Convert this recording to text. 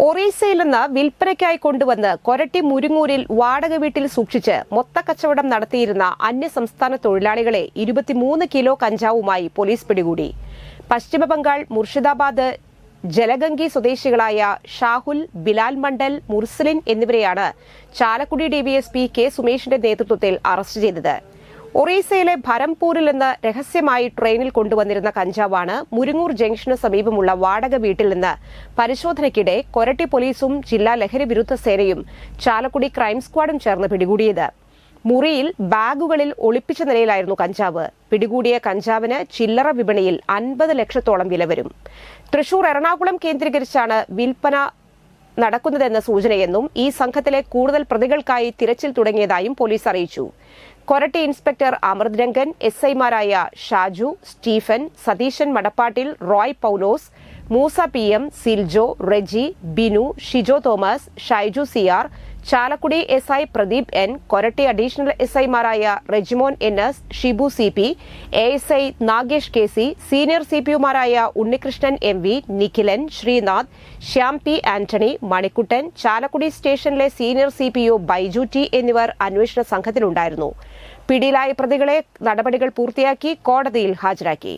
ഒറീസയിൽ നിന്ന് വിൽപ്പനയ്ക്കായി കൊണ്ടുവന്ന് കൊരട്ടി മുരിങ്ങൂരിൽ വാടക വീട്ടിൽ സൂക്ഷിച്ച് മൊത്തക്കച്ചവടം നടത്തിയിരുന്ന അന്യസംസ്ഥാന തൊഴിലാളികളെ ഇരുപത്തിമൂന്ന് കിലോ കഞ്ചാവുമായി പോലീസ് പിടികൂടി. പശ്ചിമബംഗാൾ മുർഷിദാബാദ് ജലഗംഗി സ്വദേശികളായ ഷാഹുൽ ബിലാൽ മണ്ഡൽ മുർസലിൻ എന്നിവരെയാണ് ചാലക്കുടി ഡിവിഎസ്പി കെ സുമേഷിന്റെ നേതൃത്വത്തിൽ അറസ്റ്റ് ചെയ്തത്. ഒറീസയിലെ ഭരംപൂരിൽ നിന്ന് രഹസ്യമായി ട്രെയിനിൽ കൊണ്ടുവന്നിരുന്ന കഞ്ചാവാണ് മുരുങ്ങൂർ ജംഗ്ഷന് സമീപമുള്ള വാടക വീട്ടിൽ നിന്ന് പരിശോധനയ്ക്കിടെ കൊരട്ടി പോലീസും ജില്ലാ ലഹരി വിരുദ്ധ സേനയും ചാലക്കുടി ക്രൈം സ്ക്വാഡും ചേർന്ന് പിടികൂടിയത്. മുറിയിൽ ബാഗുകളിൽ ഒളിപ്പിച്ച നിലയിലായിരുന്നു കഞ്ചാവ്. പിടികൂടിയ കഞ്ചാവിന് ചില്ലറ വിപണിയിൽ അൻപത് ലക്ഷത്തോളം വില വരും. തൃശൂർ എറണാകുളം കേന്ദ്രീകരിച്ചാണ് വിൽപ്പന നടക്കുന്നതെന്ന സൂചനയെന്നും ഈ സംഘത്തിലെ കൂടുതൽ പ്രതികൾക്കായി തിരച്ചിൽ തുടങ്ങിയതായും പോലീസ് അറിയിച്ചു. കൊരട്ടി ഇൻസ്പെക്ടർ അമൃത് രംഗൻ എസ് ഐമാരായ Shaju Stephen Satheesan Madappattil Roy Paulose Moosa P M Siljo Reji Binu Shijo Thomas Shaiju C R Chalakudy S I Pradeep N Koratty additional S ഐമാരായ Rejimon N S Shibu C P A S I Nagesh K C senior C പിയുമാരായ Unnikrishnan M V Nikhilan Sreenath Shyam P Antony Manikuttan Chalakudy സ്റ്റേഷനിലെ senior C P U Baiju T എന്നിവർ അന്വേഷണ സംഘത്തിലുണ്ടായിരുന്നു. പിടിയിലായ പ്രതികളെ നടപടികൾ പൂർത്തിയാക്കി കോടതിയിൽ ഹാജരാക്കി.